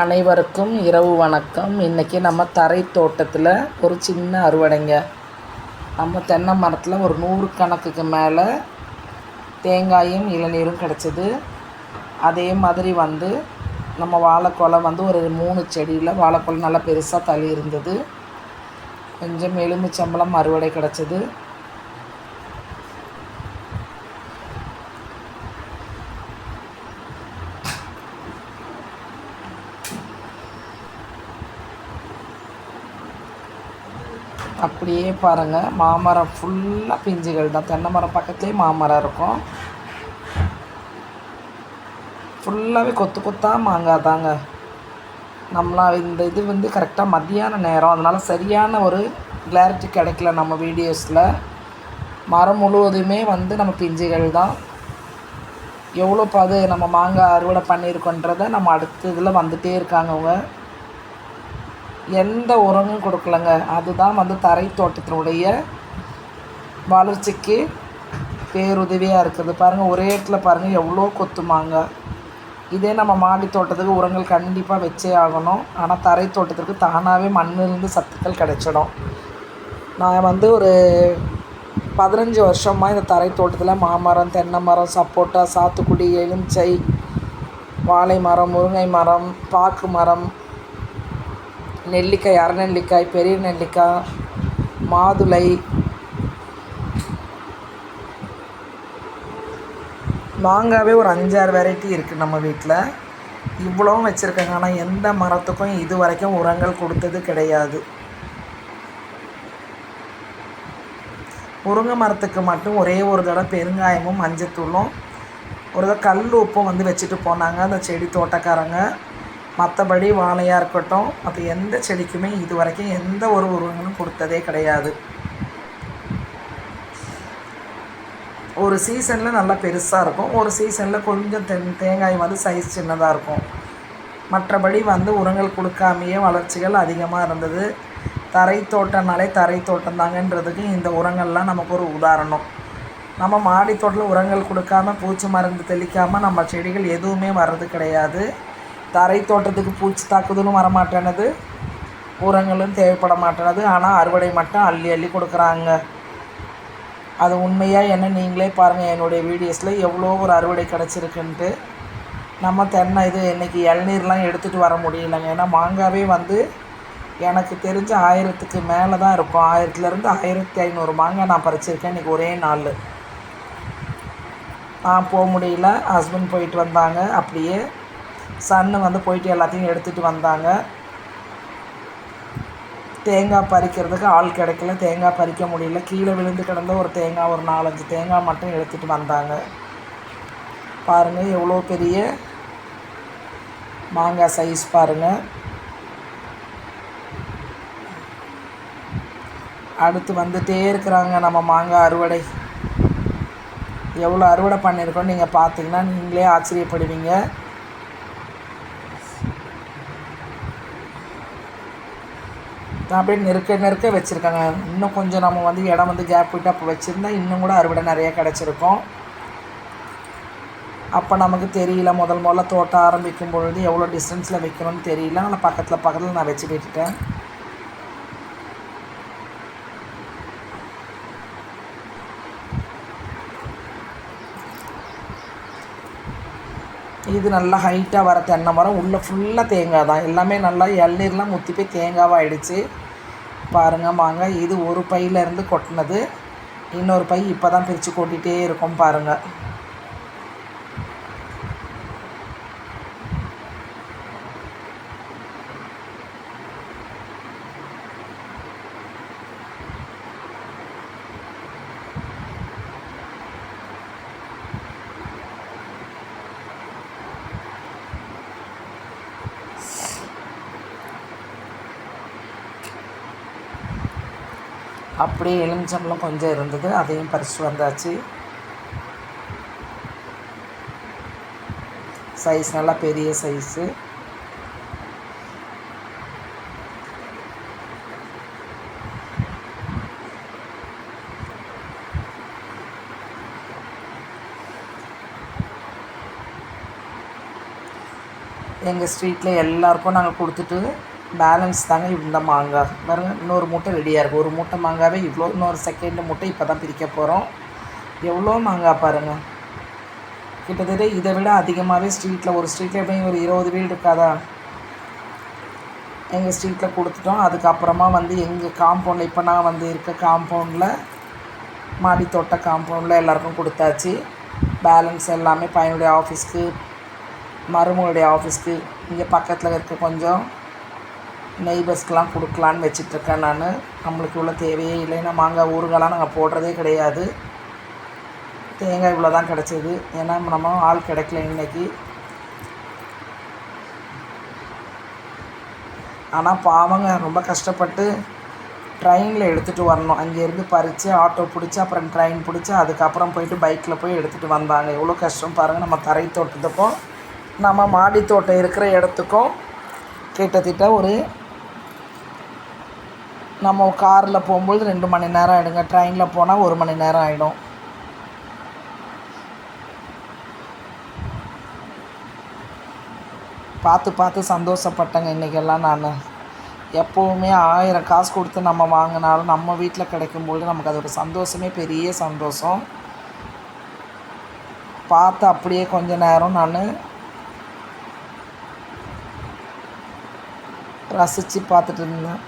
அனைவருக்கும் இரவு வணக்கம். இன்றைக்கி நம்ம தரை தோட்டத்தில் ஒரு சின்ன அறுவடைங்க. நம்ம தென்னை மரத்தில் ஒரு நூறு கணக்குக்கு மேலே தேங்காயும் இளநீரும் கிடச்சிது. அதே மாதிரி வந்து நம்ம வாழைக்கொலை வந்து ஒரு மூணு செடியில் வாழைக்கொலை நல்லா பெருசாக தள்ளி இருந்தது. கொஞ்சம் எலுமிச்சம்பழம் அறுவடை கிடச்சிது. அப்படியே பாருங்கள் மாமரம் ஃபுல்லாக பிஞ்சுகள் தான். தென்னை மரம் பக்கத்துலேயே மாமரம் இருக்கும். ஃபுல்லாகவே கொத்து கொத்தாக மாங்காய் தாங்க. நம்மளாம் இந்த இது வந்து கரெக்டாக மத்தியான நேரம். அதனால் சரியான ஒரு கிளாரிட்டி கிடைக்கல நம்ம வீடியோஸில் மரம் முழுவதுமே வந்து நம்ம பிஞ்சுகள் தான். எவ்வளோ அது நம்ம மாங்காய் அறுவடை பண்ணியிருக்கோன்றதை நம்ம அடுத்த இதில் வந்துகிட்டே இருக்காங்க அவங்க. எந்த உரமும் கொடுக்கலங்க. அதுதான் வந்து தரை தோட்டத்தினுடைய வளர்ச்சிக்கு பேருதவியாக இருக்குது. பாருங்கள் ஒரே இடத்துல பாருங்கள் எவ்வளோ கொத்துமாங்க. இதே நம்ம மாடி தோட்டத்துக்கு உரங்கள் கண்டிப்பாக வச்சே ஆகணும். ஆனால் தரை தோட்டத்திற்கு தானாகவே மண்ணிலிருந்து சத்துக்கள் கிடைச்சிடும். நான் வந்து ஒரு பதினஞ்சு வருஷமாக இந்த தரை தோட்டத்தில் மாமரம் தென்னை மரம் சப்போட்டா சாத்துக்குடி எலுமிச்சை வாழை மரம் முருங்கை மரம் பாக்கு மரம் நெல்லிக்காய் அரைநெல்லிக்காய் பெரிய நெல்லிக்காய் மாதுளை மாங்காவே ஒரு அஞ்சாறு வெரைட்டி இருக்குது நம்ம வீட்டில் இவ்வளோவும் வச்சுருக்காங்க. ஆனால் எந்த மரத்துக்கும் இது வரைக்கும் உரங்கள் கொடுத்தது கிடையாது. முருங்கை மரத்துக்கு மட்டும் ஒரே ஒரு தடவை பெருங்காயமும் மஞ்சத்தூளும் ஒரு தடவை கல் உப்பும் வந்து வச்சுட்டு போனாங்க. அந்த செடி தோட்டக்காரங்க மற்றபடி வாழையாக இருக்கட்டும் மற்ற எந்த செடிக்குமே இது வரைக்கும் எந்த ஒரு உருவங்களும் கொடுத்ததே கிடையாது. ஒரு சீசனில் நல்லா பெருசாக இருக்கும். ஒரு சீசனில் கொஞ்சம் தென் தேங்காய் வந்து சைஸ் சின்னதாக இருக்கும். மற்றபடி வந்து உரங்கள் கொடுக்காமையே வளர்ச்சிகள் அதிகமாக இருந்தது. தரை தோட்டம்னாலே தரை தோட்டம் தாங்கன்றதுக்கு இந்த உரங்கள்லாம் நமக்கு ஒரு உதாரணம். நம்ம மாடி தோட்டத்தில் உரங்கள் கொடுக்காம பூச்சி மருந்து தெளிக்காமல் நம்ம செடிகள் எதுவுமே வர்றது கிடையாது. தரை தோட்டத்துக்கு பூச்சி தாக்குதலும் வரமாட்டேனது. உரங்களும் தேவைப்பட மாட்டேனது ஆனால் அறுவடை மட்டும் அள்ளி அள்ளி கொடுக்குறாங்க. அது உண்மையாக என்ன நீங்களே பாருங்கள் என்னுடைய வீடியோஸில் எவ்வளோ ஒரு அறுவடை கிடச்சிருக்குன்ட்டு. நம்ம தென்னை இது இன்றைக்கி இளநீர்லாம் எடுத்துகிட்டு வர முடியலைங்க. ஏன்னா மாங்காவே வந்து எனக்கு தெரிஞ்ச ஆயிரத்துக்கு மேலே தான் இருக்கும். ஆயிரத்துலேருந்து ஆயிரத்தி ஐநூறு மாங்காய் நான் பறிச்சிருக்கேன் இன்றைக்கி ஒரே நாள் நான் போக முடியல. ஹஸ்பண்ட் போயிட்டு வந்தாங்க. அப்படியே சன்னு வந்து போயிட்டு எல்லாத்தையும் எடுத்துகிட்டு வந்தாங்க. தேங்காய் பறிக்கிறதுக்கு ஆள் கிடைக்கல. தேங்காய் பறிக்க முடியல. கீழே விழுந்து கிடந்த ஒரு தேங்காய் ஒரு நாலஞ்சு தேங்காய் மட்டும் எடுத்துகிட்டு வந்தாங்க. பாருங்கள் எவ்வளோ பெரிய மாங்காய் சைஸ் பாருங்கள் அடுத்து வந்துகிட்டே இருக்கிறாங்க நம்ம மாங்காய் அறுவடை. எவ்வளோ அறுவடை பண்ணியிருக்கோன்னு நீங்கள் பார்த்தீங்கன்னா நீங்களே ஆச்சரியப்படுவீங்க. அப்படியே நெருக்க நெருக்க வச்சுருக்காங்க. இன்னும் கொஞ்சம் நம்ம வந்து இடம் வந்து கேப் விட்டு அப்போ வச்சுருந்தா இன்னும் கூட அறுவடை நிறைய கிடச்சிருக்கும். அப்போ நமக்கு தெரியல முதல் முதல்ல தோட்டம் ஆரம்பிக்கும் பொழுது எவ்வளோ டிஸ்டன்ஸில் வைக்கணும்னு தெரியல. ஆனால் பக்கத்தில் பக்கத்தில் நான் வச்சு விட்டுட்டேன். இது நல்லா ஹைட்டாக வர தென்னை மரம். உள்ளே ஃபுல்லாக தேங்காய் தான். எல்லாமே நல்லா இளநீர்லாம் முற்றி போய் தேங்காவாக ஆகிடுச்சு பாருங்க மாங்காய் இது ஒரு பையிலேருந்து கொட்டினது. இன்னொரு பை இப்போ தான் பிரித்து கொட்டிகிட்டே இருக்கும் பாருங்கள் அப்படியே எலுமிச்சம்பளம் கொஞ்சம் இருந்தது அதையும் பறிச்சுட்டு வந்தாச்சு. சைஸ் நல்லா பெரிய சைஸு எங்கள் ஸ்ட்ரீட்டில் எல்லாருக்கும் நாங்கள் கொடுத்துட்டு பேலன்ஸ் தாங்க இந்த மாங்காய். பாருங்கள் இன்னொரு மூட்டை ரெடியாக இருக்குது ஒரு மூட்டை மாங்காவே இவ்வளோ இன்னொரு செகண்ட் மூட்டை இப்போ தான் பிரிக்க போகிறோம் எவ்வளோ மாங்காய் பாருங்கள் கிட்டத்தட்ட இதை விட அதிகமாகவே ஸ்ட்ரீட்டில் ஒரு ஸ்ட்ரீட்டில் எப்படியும் ஒரு இருபது வீடு இருக்காதா? எங்கள் ஸ்ட்ரீட்டில் கொடுத்துட்டோம். அதுக்கப்புறமா வந்து எங்கள் காம்பவுண்டில் இப்போ நான் வந்து இருக்க காம்பவுண்டில் மாடி தோட்ட காம்பவுண்டில் எல்லாருக்கும் கொடுத்தாச்சு. பேலன்ஸ் எல்லாமே பையனுடைய ஆஃபீஸ்க்கு மருமகளுடைய ஆஃபீஸ்க்கு இங்கே பக்கத்தில் இருக்க கொஞ்சம் நெய்பர்ஸ்க்கெலாம் கொடுக்கலான்னு வச்சிட்ருக்கேன் நான். நம்மளுக்கு இவ்வளோ தேவையே இல்லை. ஏன்னா மாங்காய் ஊறுகாலாம் நாங்கள் போடுறதே கிடையாது. தேங்காய் இவ்வளோ தான் கிடச்சிது. ஏன்னா நம்ம ஆள் கிடைக்கல இன்னைக்கு. ஆனால் பாவங்க ரொம்ப கஷ்டப்பட்டு ட்ரெயினில் எடுத்துகிட்டு வரணும். அங்கேருந்து பறித்து ஆட்டோ பிடிச்சி அப்புறம் ட்ரெயின் பிடிச்சி அதுக்கப்புறம் போயிட்டு பைக்கில் போய் எடுத்துகிட்டு வந்தாங்க. எவ்வளோ கஷ்டம் பாருங்கள் நம்ம தரை தோட்டத்துக்கும் நம்ம மாடி தோட்டம் இருக்கிற இடத்துக்கும் கிட்டத்தட்ட ஒரு நம்ம காரில் போகும்பொழுது ரெண்டு மணி நேரம் ஆகிடுங்க ட்ரெயினில் போனால் ஒரு மணி நேரம் ஆகிடும் பார்த்து பார்த்து சந்தோஷப்பட்டேங்க இன்றைக்கெல்லாம் நான். எப்போவுமே ஆயிரம் காசு கொடுத்து நம்ம வாங்கினாலும் நம்ம வீட்டில் கிடைக்கும்பொழுது நமக்கு அது ஒரு சந்தோஷமே பெரிய சந்தோஷம். பார்த்து அப்படியே கொஞ்ச நேரம் நான் ரசித்து பார்த்துட்டு இருந்தேன்.